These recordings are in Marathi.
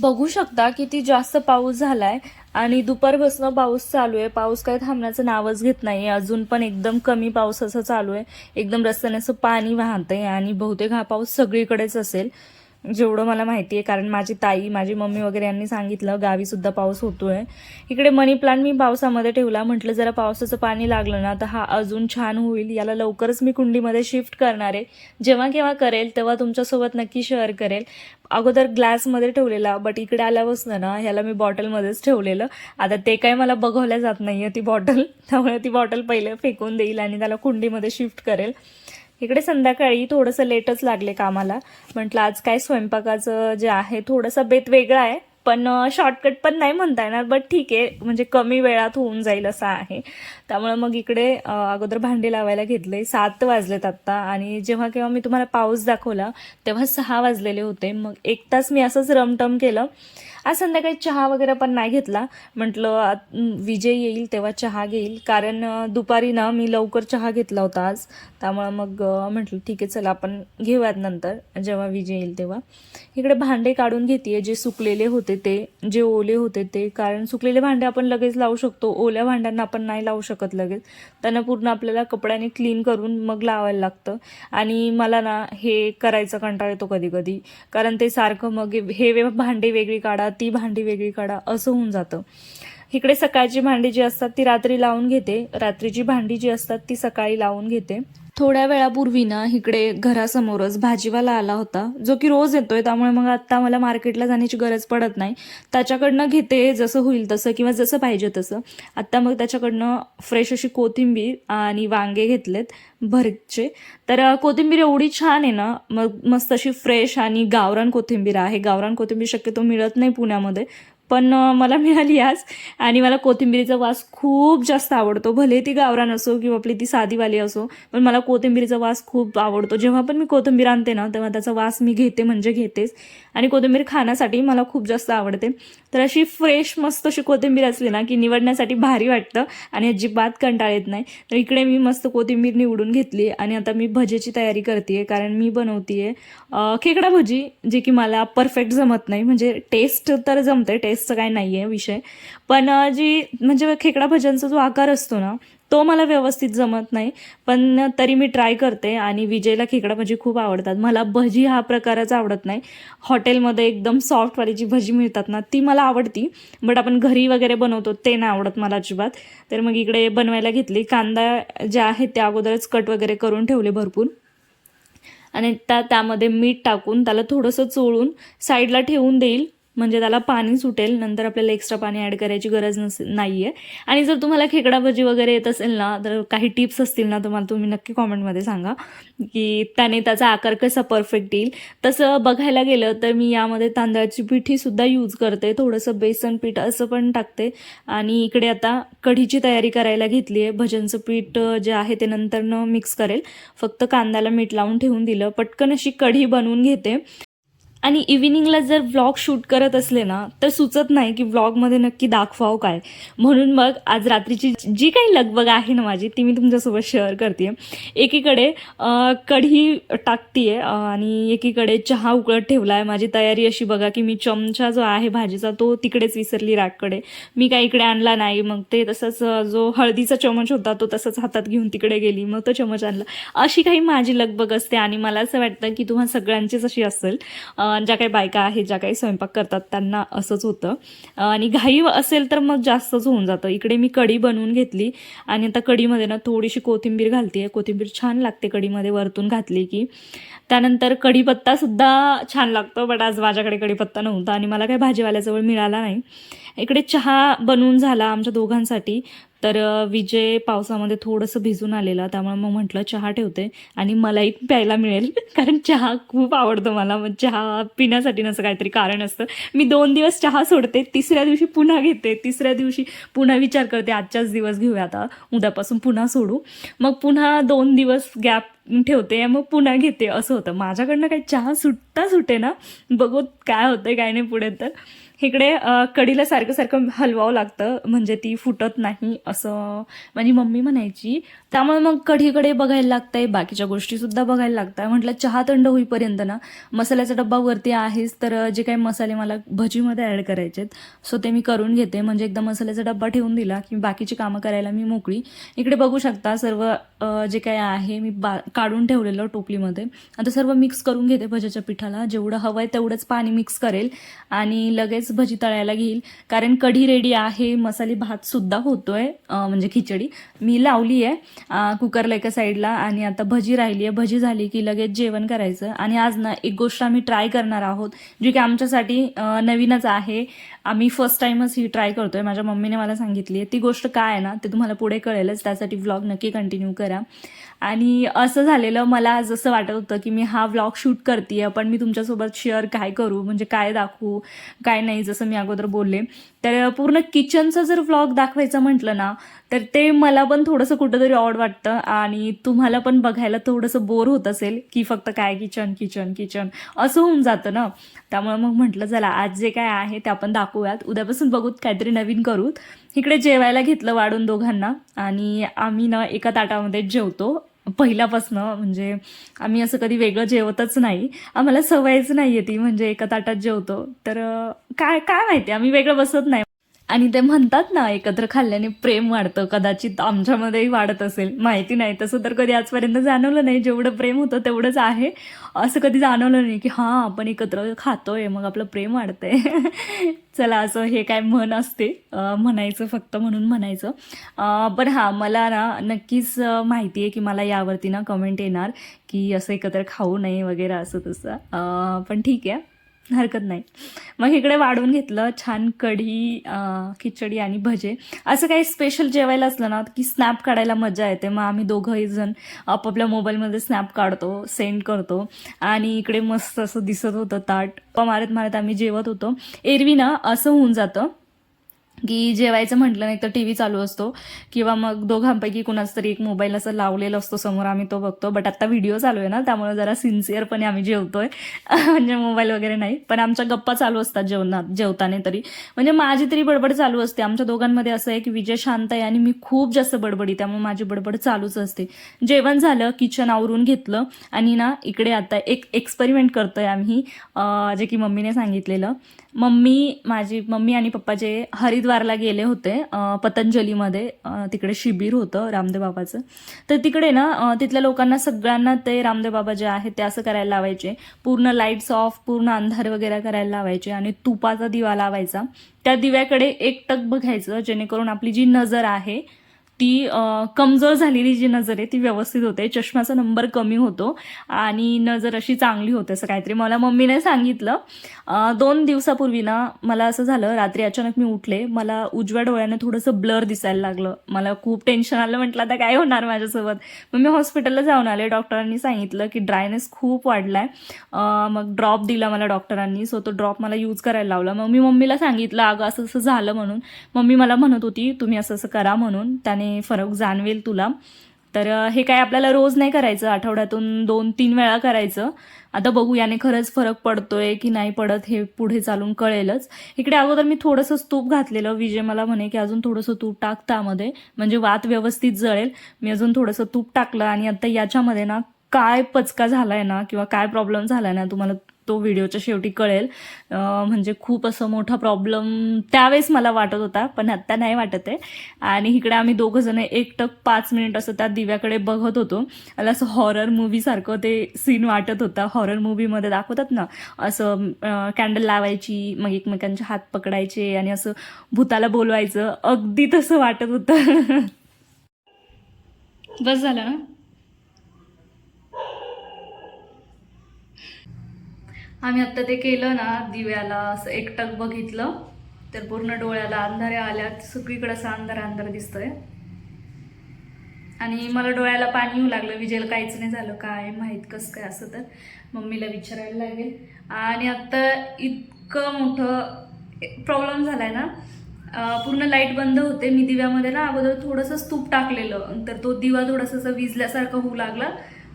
बघू शकता किती जास्त पाऊस झालाय आणि दुपारपासून पाऊस चालू आहे. पाऊस काय थांबण्याचं नावच घेत नाही अजून पण एकदम कमी पाऊस असा चालू आहे. एकदम रस्त्याने असं पाणी आहे आणि बहुतेक हा पाऊस सगळीकडेच असेल जेवढं मला माहिती आहे. कारण माझी ताई माझी मम्मी वगैरे यांनी सांगितलं गावी सुद्धा पाऊस होतोय. इकडे मनी प्लांट मी पावसामध्ये ठेवला. म्हटलं जरा पावसाचं पाणी लागलं ना तर हा अजून छान होईल. याला लवकरच मी कुंडीमध्ये शिफ्ट करणार आहे. जेव्हा केव्हा करेल तेव्हा तुमच्यासोबत नक्की शेअर करेल. अगोदर ग्लासमध्ये ठेवलेला बट इकडे आल्यापासून ना ह्याला मी बॉटलमध्येच ठेवलेलं. आता ते काय मला बघवल्या जात नाही आहे ती बॉटल त्यामुळे ती बॉटल पहिले फेकून देईल आणि त्याला कुंडीमध्ये शिफ्ट करेल. इकडे संध्याकाळी थोडंसं लेटच लागले कामाला. म्हटलं आज काय स्वयंपाकाचं जे आहे थोडंसं बेत वेगळा आहे. पण शॉर्टकट पण नाही म्हणता येणार बट ठीक आहे. म्हणजे कमी वेळात होऊन जाईल असं आहे. त्यामुळे मग इकडे अगोदर भांडी लावायला घेतले. सात वाजलेत आत्ता आणि जेव्हा केव्हा मी तुम्हाला पाऊस दाखवला तेव्हा सहा वाजलेले होते. मग एक तास मी असंच रमटम केलं. आज संध्याकाळी चहा वगैरे पण नाही घेतला. म्हटलं विजय येईल तेव्हा चहा घेईल. कारण दुपारी ना मी लवकर चहा घेतला होता आज. त्यामुळं मग म्हटलं ठीक आहे चला आपण घेऊयात नंतर. जेव्हा विजय येईल तेव्हा. इकडे भांडे काढून घेते जे सुकलेले होते ते जे ओले होते ते. कारण सुकलेले भांडे आपण लगेच लावू शकतो. ओल्या भांड्यांना आपण नाही लावू शकत लगेच. त्यांना पूर्ण आपल्याला कपड्याने क्लीन करून मग लावायला लागतं. आणि मला ना हे करायचं कंटाळ येतो कधी कधी कारण ते सारखं मग हे भांडे वेगळी काढा ती भांडी वेगळी काढा असं होऊन जातं. इकडे सकाळची भांडी जी असतात ती रात्री लावून घेते. रात्रीची भांडी जी असतात ती सकाळी लावून घेते. थोड्या वेळापूर्वी ना इकडे घरासमोरच भाजीवाला आला होता. जो की रोज येतोय त्यामुळे मग आता मला मार्केटला जाण्याची गरज पडत नाही. त्याच्याकडनं घेते जसं होईल तसं किंवा जसं पाहिजे तसं. आत्ता मग त्याच्याकडनं फ्रेश अशी कोथिंबीर आणि वांगे घेतलेत भरचे. तर कोथिंबीर एवढी छान आहे ना मग मस्त अशी फ्रेश आणि गावरान कोथिंबीर आहे. गावरान कोथिंबीर शक्यतो मिळत नाही पुण्यामध्ये. पण मला मिळाली आज. आणि मला कोथिंबीरीचा वास खूप जास्त आवडतो. भले ती गावरान असो किंवा आपली ती साधीवाली असो पण मला कोथिंबीरीचा वास खूप आवडतो. जेव्हा पण मी कोथिंबीर आणते ना तेव्हा त्याचा वास मी घेते म्हणजे घेतेच. आणि कोथिंबीर खाण्यासाठी मला खूप जास्त आवडते. तर अशी फ्रेश मस्त अशी कोथिंबीर असली ना की निवडण्यासाठी भारी वाटतं आणि अजिबात कंटाळ येत नाही. तर इकडे मी मस्त कोथिंबीर निवडून घेतली आणि आता मी भजेची तयारी करते कारण मी बनवते खेकडा भजी जे की मला परफेक्ट जमत नाही. म्हणजे टेस्ट तर जमते टेस्ट टेस्टचं काय नाही आहे विषय. पण जी म्हणजे खेकडा भज्यांचा जो आकार असतो ना तो मला व्यवस्थित जमत नाही. पण तरी मी ट्राय करते आणि विजयला खेकडा भजी खूप आवडतात. मला भजी हा प्रकारच आवडत नाही. हॉटेलमध्ये एकदम सॉफ्टवाली जी भजी मिळतात ना ती मला आवडती. बट आपण घरी वगैरे बनवतो ते नाही आवडत मला अजिबात. तर मग इकडे बनवायला घेतली. कांदा ज्या आहेत त्या अगोदरच कट वगैरे करून ठेवले भरपूर. आणि त्या त्यामध्ये मीठ टाकून त्याला थोडंसं चोळून साईडला ठेवून देईल. म्हणजे त्याला पाणी सुटेल नंतर आपल्याला एक्स्ट्रा पाणी ॲड करायची गरज नस नाही आहे आणि जर तुम्हाला खेकडा भजी वगैरे येत असेल ना तर काही टिप्स असतील ना तर मला तुम्ही नक्की कॉमेंटमध्ये सांगा. की त्याने त्याचा आकार कसा परफेक्ट येईल. तसं बघायला गेलं तर मी यामध्ये तांदळाची पिठीसुद्धा यूज करते. थोडंसं बेसन पीठ असं पण टाकते. आणि इकडे आता कढीची तयारी करायला घेतली आहे. भजनचं पीठ जे आहे ते नंतरनं मिक्स करेल. फक्त कांद्याला मीठ लावून ठेवून दिलं. पटकन अशी कढी बनवून घेते. आणि इव्हिनिंगला जर व्लॉग शूट करत असले ना तर सुचत नाही की व्लॉगमध्ये नक्की दाखवावं काय. म्हणून मग आज रात्रीची जी काही लगबग आहे ना माझी ती मी तुमच्यासोबत शेअर करते एकीकडे कढी टाकतीये आणि एकीकडे चहा उकळत ठेवला आहे माझी तयारी अशी बघा की मी चमचा जो आहे भाजीचा तो तिकडेच विसरली रॅककडे मी काही इकडे आणला नाही. मग ते तसंच जो हळदीचा चमच होता तो तसंच हातात घेऊन तिकडे गेली. मग तो चमच आणला. अशी काही माझी लगबग असते आणि मला असं वाटतं की तुम्हा सगळ्यांचीच अशी असेल. ज्या काही बायका आहेत ज्या काही स्वयंपाक करतात त्यांना असंच होतं. आणि घाई असेल तर मग जास्तच होऊन जातं. इकडे मी कढी बनवून घेतली आणि आता कढीमध्ये ना थोडीशी कोथिंबीर घालते कोथिंबीर छान लागते कढीमध्ये वरतून घातली की. त्यानंतर कढीपत्तासुद्धा छान लागतो बट आज माझ्याकडे कढीपत्ता नव्हता आणि मला काही भाजीवाल्याजवळ मिळाला नाही. इकडे चहा बनवून झाला आमच्या दोघांसाठी. तर विजय पावसामध्ये थोडंसं भिजून आलेला त्यामुळे मग म्हटलं चहा ठेवते आणि मलाही प्यायला मिळेल कारण चहा खूप आवडतो मला. मग चहा पिण्यासाठी नसं काहीतरी कारण असतं. मी दोन दिवस चहा सोडते तिसऱ्या दिवशी पुन्हा घेते तिसऱ्या दिवशी पुन्हा विचार करते आजच्याच दिवस घेऊया आता उद्यापासून पुन्हा सोडू. मग पुन्हा दोन दिवस गॅप ठेवते मग पुन्हा घेते असं होतं. माझ्याकडनं काही चहा सुटता सुटे ना बघू काय होतंय काय नाही पुढे तर. इकडे कडीला कढीला सारखं सारखं हलवावं लागतं म्हणजे ती फुटत नाही असं माझी मम्मी म्हणायची. त्यामुळे मग कढीकडे बघायला लागतंय बाकीच्या गोष्टीसुद्धा बघायला लागतात म्हटलं चहा थंड होईपर्यंत ना मसाल्याचा डब्बा वरती आहेच तर जे काही मसाले मला भजीमध्ये ॲड करायचे आहेत सो ते मी करून घेते. म्हणजे एकदा मसाल्याचा डब्बा ठेवून दिला की बाकीची कामं करायला मी मोकळी. इकडे बघू शकता सर्व जे काही आहे मी बा काढून ठेवलेलं टोपलीमध्ये. आता सर्व मिक्स करून घेते भज्याच्या पिठाला. जेवढं हवं आहे तेवढंच पाणी मिक्स करेल. आणि लगेच भजी तळायला घेईल. कारण कढी रेडी आहे मसाले भात सुद्धा होतोय म्हणजे खिचडी. मी लावली आहे कुकरला एका साईडला आणि आता भजी राहिली आहे भजी झाली की लगेच जेवण करायचं. आणि आज ना एक गोष्ट आम्ही ट्राय करणार आहोत जी की आमच्यासाठी नवीनच आहे. आम्ही फर्स्ट टाइमच ही ट्राय करतोय. माझ्या मम्मीने मला सांगितली आहे ती गोष्ट काय आहे ना ते तुम्हाला पुढे कळेलच. त्यासाठी व्लॉग नक्की कंटिन्यू करा. आणि असं झालेलं मला जसं वाटत होतं की मी हा व्लॉग शूट करते पण मी तुमच्यासोबत शेअर काय करू? म्हणजे काय दाखवू? काय नाही जसं मी अगोदर बोलले. तर पूर्ण किचनचा जर व्लॉग दाखवायचं म्हटलं ना तर ते मला पण थोडंसं कुठंतरी ऑड वाटतं. आणि तुम्हाला पण बघायला थोडंसं बोर होत असेल की फक्त काय किचन किचन किचन असं होऊन जातं ना. त्यामुळे मग म्हटलं चला आज जे काय आहे ते आपण दाखवूयात. उद्यापासून बघूत काहीतरी नवीन करूत. इकडे जेवायला घेतलं वाढून दोघांना. आणि आम्ही ना एका ताटामध्ये जेवतो. पहिल्यापासनं म्हणजे आम्ही असं कधी वेगळं जेवतच नाही. आम्हाला सवयच नाही आहे ती म्हणजे एका ताटात जेवतो. तर काय काय माहिती? आम्ही वेगळं बसत नाही. आणि ते म्हणतात ना एकत्र खाल्ल्याने प्रेम वाढतं. कदाचित आमच्यामध्येही वाढत असेल. माहिती नाही. तसं तर कधी आजपर्यंत जाणवलं नाही. जेवढं प्रेम होतं तेवढंच आहे. असं कधी जाणवलं नाही की हां आपण एकत्र खातोय. मग आपलं प्रेम वाढतंय. चला असं हे काय म्हण असते. म्हणायचं फक्त म्हणून म्हणायचं. पण हां मला ना नक्कीच माहिती आहे की मला यावरती ना कमेंट येणार की असं एकत्र खाऊ नये वगैरे असं तसं. पण ठीक आहे. हरकत नाही. मग इकडे वाढवून घेतलं छान कढी खिचडी आणि भजे. असं काही स्पेशल जेवायला असलं ना की स्नॅप काढायला मजा येते. मग आम्ही दोघंही जण आपापल्या मोबाईलमध्ये स्नॅप काढतो सेंड करतो. आणि इकडे मस्त असं दिसत होतं ताट. मारत मारत आम्ही जेवत होतो. एरवी ना असं होऊन जातं की जेवायचं म्हटलं नाही तर टी व्ही चालू असतो. किंवा मग दोघांपैकी कुणाच तरी एक मोबाईल असं लावलेला असतो समोर आम्ही तो बघतो. बट आत्ता व्हिडिओ चालू आहे ना त्यामुळे जरा सिन्सिअरपणे आम्ही जेवतोय. म्हणजे मोबाईल वगैरे नाही. पण आमच्या गप्पा चालू असतात जेवणात जेवताना तरी. म्हणजे माझी तरी बडबड चालू असते. आमच्या दोघांमध्ये असं आहे की विजय शांत आहे आणि मी खूप जास्त बडबडी त्यामुळे माझी बडबड चालूच असते. जेवण झालं किचन आवरून घेतलं. आणि ना इकडे आता एक एक्सपेरिमेंट करतोय आम्ही जे की मम्मीने सांगितलेलं. मम्मी माझी मम्मी आणि पप्पा जे हरिद्वारला गेले होते पतंजलीमध्ये. तिकडे शिबिर होतं रामदेव बाबाचं. तर तिकडे ना तिथल्या लोकांना सगळ्यांना ते रामदेव बाबा जे आहेत ते असं करायला लावायचे. पूर्ण लाईट्स ऑफ पूर्ण अंधार वगैरे करायला लावायचे आणि तुपाचा दिवा लावायचा. त्या दिव्याकडे एक टक बघायचं जेणेकरून आपली जी नजर आहे ती कमजोर झालेली जी नजर आहे ती व्यवस्थित होते. चष्म्याचा नंबर कमी होतो आणि नजर अशी चांगली होते असं काहीतरी मला मम्मीने सांगितलं. दोन दिवसापूर्वी ना मला असं झालं रात्री अचानक मी उठले. मला उजव्या डोळ्याने थोडंसं ब्लर दिसायला लागलं. मला खूप टेन्शन आलं. म्हटलं आता काय होणार माझ्यासोबत? मग मी हॉस्पिटलला जाऊन आले. डॉक्टरांनी सांगितलं की ड्रायनेस खूप वाढला आहे मग ड्रॉप दिला मला डॉक्टरांनी. सो तो ड्रॉप मला यूज करायला लावला. मग मी मम्मीला सांगितलं अगं असं असं झालं म्हणून. मम्मी मला म्हणत होती तुम्ही असं असं करा म्हणून. त्याने फरक जाणवेल तुला. तर हे काय आपल्याला रोज नाही करायचं आठवड्यातून दोन तीन वेळा करायचं. आता बघू याने खरंच फरक पडतोय की नाही पडत हे पुढे चालून कळेलच. इकडे अगोदर मी थोडंसं तूप घातलेलं विजय मला म्हणे की अजून थोडंसं तूप टाक त्यामध्ये. म्हणजे वात व्यवस्थित जळेल. मी अजून थोडंसं तूप टाकलं आणि आता याच्यामध्ये ना काय पचका झालाय ना किंवा काय प्रॉब्लेम झालाय ना तुम्हाला तो व्हिडिओच्या शेवटी कळेल. म्हणजे खूप असं मोठा प्रॉब्लेम त्यावेळेस मला वाटत होता पण आत्ता नाही वाटत आहे. आणि इकडे आम्ही दोघं जण एकटक पाच मिनिट असं त्या दिव्याकडे बघत होतो. मला असं हॉरर मूवीसारखं ते सीन वाटत होता. हॉरर मूवीमध्ये दाखवतात ना असं कॅन्डल लावायची मग एकमेकांचे हात पकडायचे आणि असं भूताला बोलवायचं. अगदी तसं वाटत होतं. बस झालं ना? आम्ही आत्ता ते केलं ना दिव्याला असं एकटक बघितलं तर पूर्ण डोळ्याला अंधाऱ्या आल्यात. सगळीकडे असं अंधार अंधार दिसतोय. आणि मला डोळ्याला पाणी येऊ लागलं. विजयला काहीच नाही झालं. काय माहीत कसं काय असं तर. मम्मीला विचारायला लागेल. आणि आत्ता इतकं मोठं प्रॉब्लेम झालाय ना. पूर्ण लाइट बंद होते. मी दिव्यामध्ये ना अगोदर थोडंसं तूप टाकलेलं. तर तो दिवा थोडासा असं विजल्यासारखं होऊ लागला.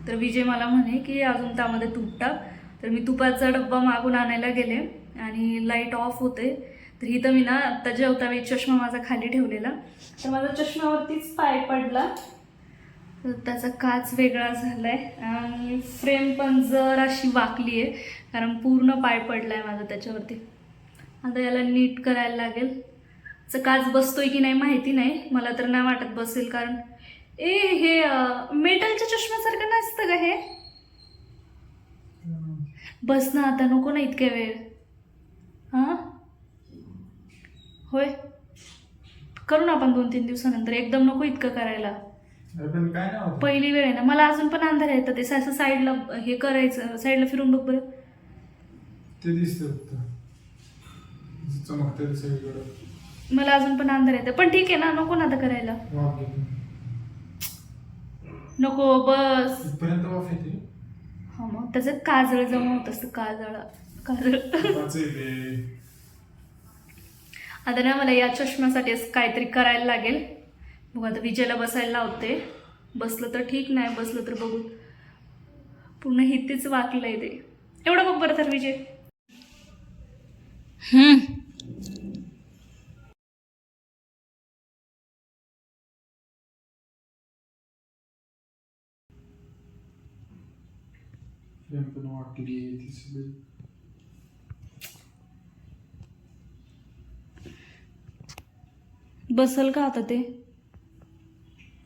तर विजय मला म्हणे की अजून त्यामध्ये तूप टाक. तर मी तुपाचा डब्बा मागून आणायला गेले आणि लाइट ऑफ होते. तर इथं मी ना आत्ता जेवता मी चष्मा माझा खाली ठेवलेला. तर माझा चष्म्यावरतीच पाय पडला. तर त्याचा काच वेगळा झाला आहे आणि फ्रेम पण जर अशी वाकली आहे कारण पूर्ण पाय पडला आहे माझा त्याच्यावरती. आता याला नीट करायला लागेल. तर काच बसतोय की नाही माहिती नाही. मला तर नाही वाटत बसेल कारण ए हे मेटलच्या चष्म्यासारखं नसतं का हे? बस ना आता नको ना इतक्या वेळ. हां? होय. करू ना आपण दोन तीन दिवसानंतर एकदम नको इतकं करायला. अरे पण काय नाही होत? पहिली वेळ आहे ना मला अजून पण अंधार येतं ते असं साईडला हे करायचं साईडला फिरून बघ बरं. ते दिसतं फक्त. चमकते ते सगळीकडं मला अजून पण अंधार येतं पण ठीक आहे ना नको ना आता करायला. वाफ घेते नको बस. इथपर्यंत वाफ येते? हा मग त्याचं काजळ जमा होत असतं काजळ काजळ. आता ना मला या चष्म्यासाठी असं काहीतरी करायला लागेल. बघू आता विजयला बसायला लावते. बसलं तर ठीक नाही बसलं तर बघू. पूर्ण हितीच वाकलंय ते. एवढं बघ बरं तर विजय. फ्रेम पण वाटली ती सगळी बसल का आता ते?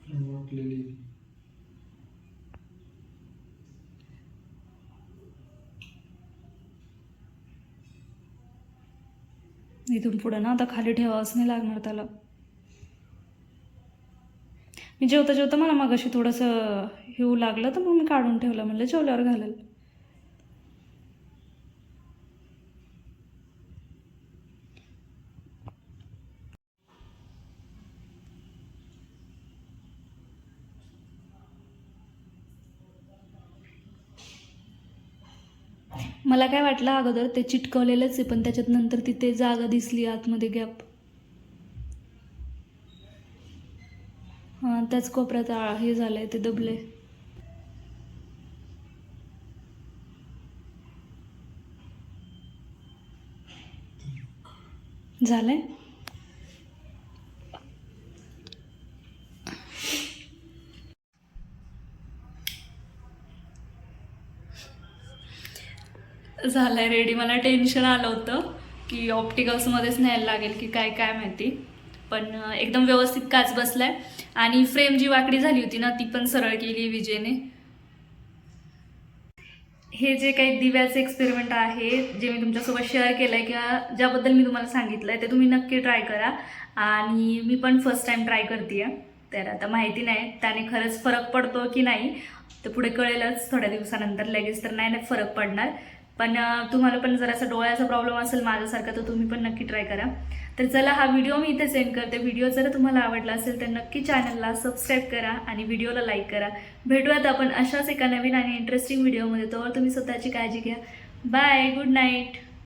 वाटलेली इथून पुढं ना आता खाली ठेवावंच नाही लागणार त्याला. मी जेवता जेवता मला मगाशी थोडंसं हेऊ लागलं तर मग मी काढून ठेवलं म्हणलं जेवल्यावर घालेल. मला काय वाटलं अगोदर ते चिटकवलेलंच आहे पण त्याच्यात नंतर तिथे जागा दिसली आतमध्ये गॅप हां त्याच कोपऱ्यात आ- हे झालंय ते दबले झालं आहे रेडी मला टेन्शन आलं होतं की ऑप्टिकल्समध्येच न्यायला लागेल की काय काय माहिती. पण एकदम व्यवस्थित काच बसलाय. आणि फ्रेम जी वाकडी झाली होती ना ती पण सरळ केली विजयने. हे जे काही दिव्याचे एक्सपेरिमेंट आहे जे मी तुमच्यासोबत शेअर केलं आहे किंवा ज्याबद्दल मी तुम्हाला सांगितलं आहे ते तुम्ही नक्की ट्राय करा. आणि मी पण फर्स्ट टाईम ट्राय करते तर आता माहिती नाही त्याने खरंच फरक पडतो की नाही तर पुढे कळेलच. थोड्या दिवसानंतर लगेच तर नाही नाही फरक पडणार. पण तुम्हाला पण जर असं डोळ्याचा प्रॉब्लेम असेल माझ्यासारखा तर तुम्ही पण नक्की ट्राय करा. तर चला हा व्हिडिओ मी इथे सेंड करते. व्हिडिओ जर तुम्हाला आवडला असेल तर नक्की चॅनलला सबस्क्राईब करा आणि व्हिडिओला लाईक करा. भेटूयात आपण अशाच एका नवीन आणि इंटरेस्टिंग व्हिडिओमध्ये तोवर तुम्ही स्वतःची काळजी घ्या. Bye good night